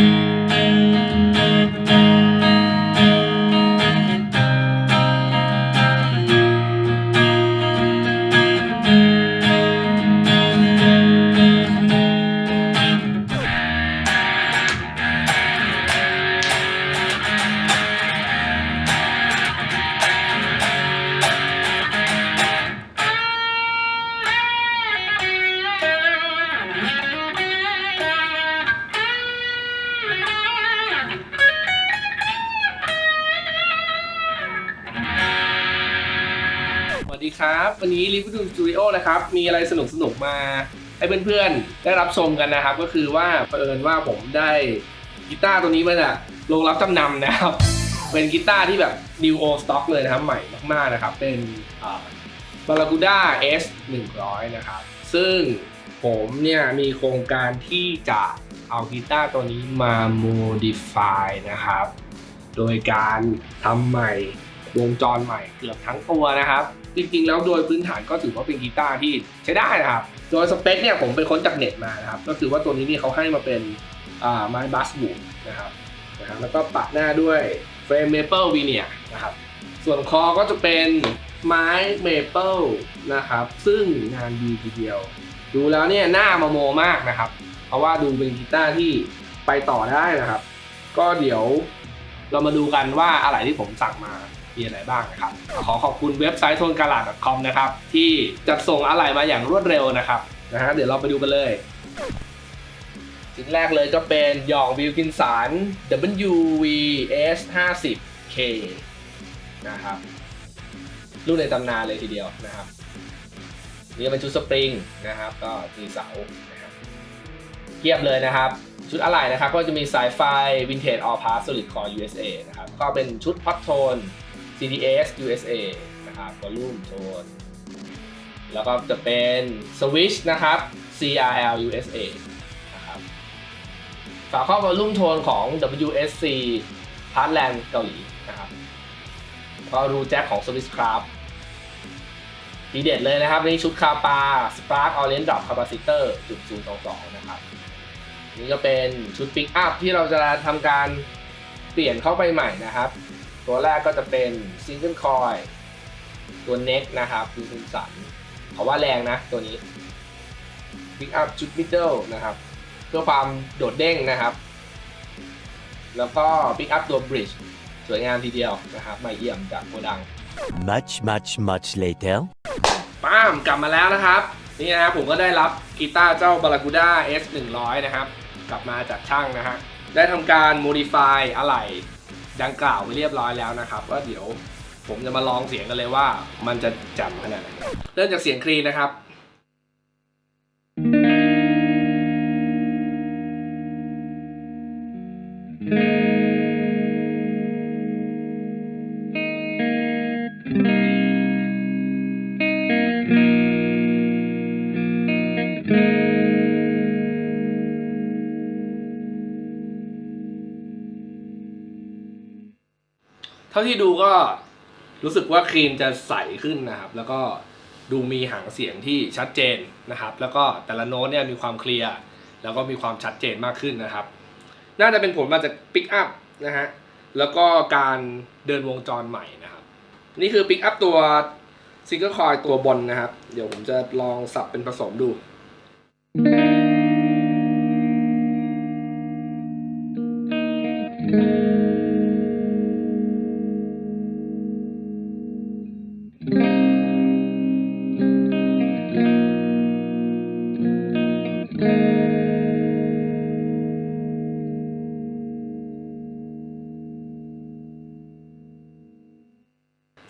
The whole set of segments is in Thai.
Thank you. ครับ วันนี้ l i v e ดูสตูดิโอนะครับมีอะไรสนุกสนุกๆมาให้เพื่อนๆ ได้รับชมกันนะครับ ก็คือว่าเผอิญว่าผมได้กีตาร์ตัวนี้มาจากโรงรับจำนำนะครับ เป็นกีตาร์ที่แบบ new old stock เลยนะครับ ใหม่มากๆนะครับ เป็นบารากูด้า S 100นะครับ ซึ่งผมเนี่ยมีโครงการที่จะเอากีตาร์ตัวนี้มา modify นะครับ โดยการทำใหม่วงจรใหม่เกือบทั้งตัวนะครับ จริงๆ แล้วโดยพื้นฐานก็ถือว่าเป็นกีตาร์ที่ใช้ได้นะครับ โดยสเปคเนี่ยผมไปค้นจากเน็ตมานะครับ ก็คือว่าตัวนี้นี่เขาให้มาเป็นอ่าไม้บัสบูนะครับนะครับ แล้วก็ปัดหน้าด้วยเฟรมเมเปิลวีเนียนะครับ ส่วนคอก็จะเป็นไม้เมเปิลนะครับ ซึ่งงานดีทีเดียว ดูแล้วเนี่ยหน้ามาโมมากนะครับ เพราะว่าดูเป็นกีตาร์ที่ไปต่อได้นะครับ ก็เดี๋ยวเรามาดูกันว่าอะไรที่ผมสั่งมา มีอะไรบ้างนะครับ ขอขอบคุณเว็บไซต์โทนกาลาด .com นะครับ ที่จัดส่งอะไรมาอย่างรวดเร็วนะครับนะฮะเดี๋ยวเราไปดูกันเลยสิ่งแรกเลยก็เป็นหยองวิลกินสัน WVS 50K นะครับรุ่นในตำนานเลยทีเดียวนะครับนี่เป็นชุดสปริงนะครับ ก็มีเสานะครับเทียบเลยนะครับ ชุดอะไหล่นะครับ ก็จะมีสายไฟ Vintage All Pass Solid Core USA นะครับ ก็เป็นชุด Hot Tone CDS USA นะครับ Volume Tone แล้วก็จะเป็น Switch นะครับ CRL USA นะครับฝาครอบ Volume Tone ของ WSC Heartland เกาหลีนะครับก็รูแจ็คของ Swiss Craft ทีเด็ดเลยนะครับนี่ชุดคาปา Spark Orange Drop Capacitor จุด022 นะครับ นี่ก็เป็นชุดปิกอัพที่เราจะทำการเปลี่ยนเข้าไปใหม่นะครับ ตัวแรกก็จะเป็นซิงเกิลคอยตัวเน็กนะครับคือคุณสันเขาว่าแรงนะตัวนี้ปิกอัพชุดมิดเดิลนะครับ เพื่อความโดดเด้งนะครับ แล้วก็ปิกอัพตัวบริดจ์สวยงามทีเดียวนะครับใหม่เอี่ยมจากโกดัง Much, much, much later. ป้ามกลับมาแล้วนะครับ นี่นะครับผมก็ได้รับกีตาร์เจ้า Baracuda S 1 0 0 นะครับ กลับมาจากช่างนะฮะได้ทำการ modify อะไหล่ ดังกล่าวไปเรียบร้อยแล้วนะครับว่าเดี๋ยวผมจะมาลองเสียงกันเลยว่ามันจะจำขนาดไหนเริ่มจากเสียงคลีนนะครับ ท่าที่ดูก็รู้สึกว่าครีมจะใสขึ้นนะครับ แล้วก็ดูมีหางเสียงที่ชัดเจนนะครับ แล้วก็แต่ละโน้ตเนี่ยมีความเคลียร์แล้วก็มีความชัดเจนมากขึ้นนะครับ น่าจะเป็นผลมาจากปิกอัพนะฮะแล้วก็การเดินวงจรใหม่นะครับ นี่คือปิกอัพตัวซิงเกิลคอยตัวบนนะครับ เดี๋ยวผมจะลองสับเป็นผสมดู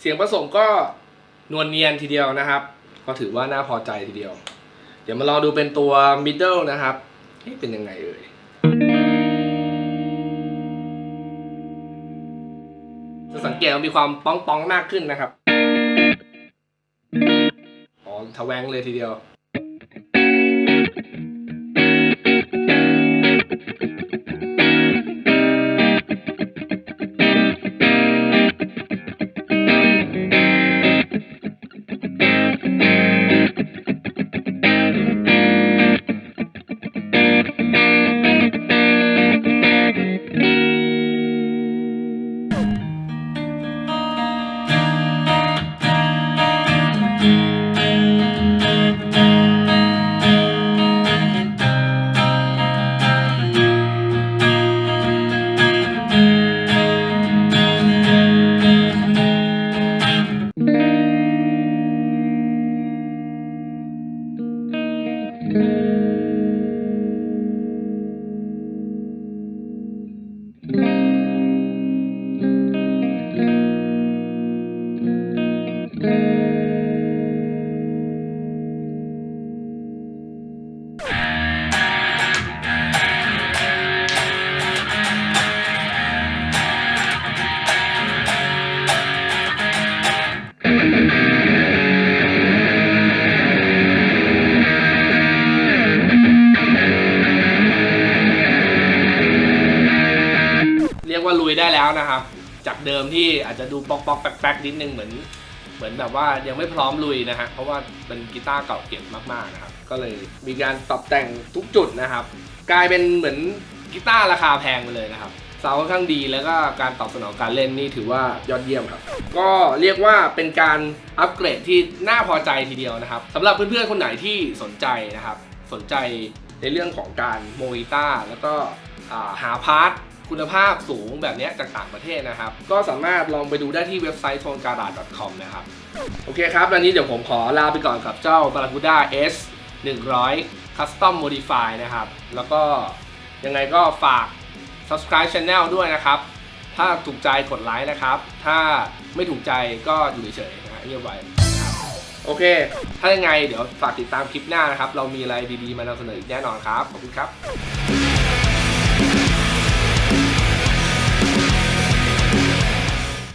เสียงผสมก็นวลเนียนทีเดียวนะครับ ก็ถือว่าน่าพอใจทีเดียว เดี๋ยวมาลองดูเป็นตัว middle นะครับเอ๊ะเป็นยังไงเอ่ยจะสังเกตว่ามีความป้องป้องมากขึ้นนะครับอ๋อทะแวงเลยทีเดียว แล้วนะครับ จากเดิมที่อาจจะดูป๊อกป๊อกแป๊กแป๊กนิดนึงเหมือน เหมือนแบบว่ายังไม่พร้อมลุยนะฮะเพราะว่าเป็นกีตาร์เก่าเก็บมากๆนะครับ ก็เลยมีการปรับแต่งทุกจุดนะครับ กลายเป็นเหมือนกีตาร์ราคาแพงไปเลยนะครับซาวด์ค่อนข้างดีแล้วก็การตอบสนองการเล่นนี่ถือว่ายอดเยี่ยมครับ ก็เรียกว่าเป็นการอัปเกรดที่น่าพอใจทีเดียวนะครับสำหรับเพื่อนๆคนไหนที่สนใจนะครับ สนใจในเรื่องของการโมกีตาร์แล้วก็าหาพาร์ท คุณภาพสูงแบบนี้จากต่างประเทศนะครับ ก็สามารถลองไปดูได้ที่เว็บไซต์ t o n g a r a c o m นะครับ โอเคครับวันนี้เดี๋ยวผมขอลาไปก่อนกับเจ้า Barracuda S 100 Custom Modify นะครับ แล้วก็ยังไงก็ฝาก subscribe channel ด้วยนะครับ ถ้าถูกใจกดไลค์นะครับ ถ้าไม่ถูกใจก็อยู่เฉยๆนะฮะเงียบไว้โอเค ถ้ายังไงเดี๋ยวฝากติดตามคลิปหน้านะครับ เรามีอะไรดีๆมานำเสนออีกแน่นอนครับ ขอบคุณครับ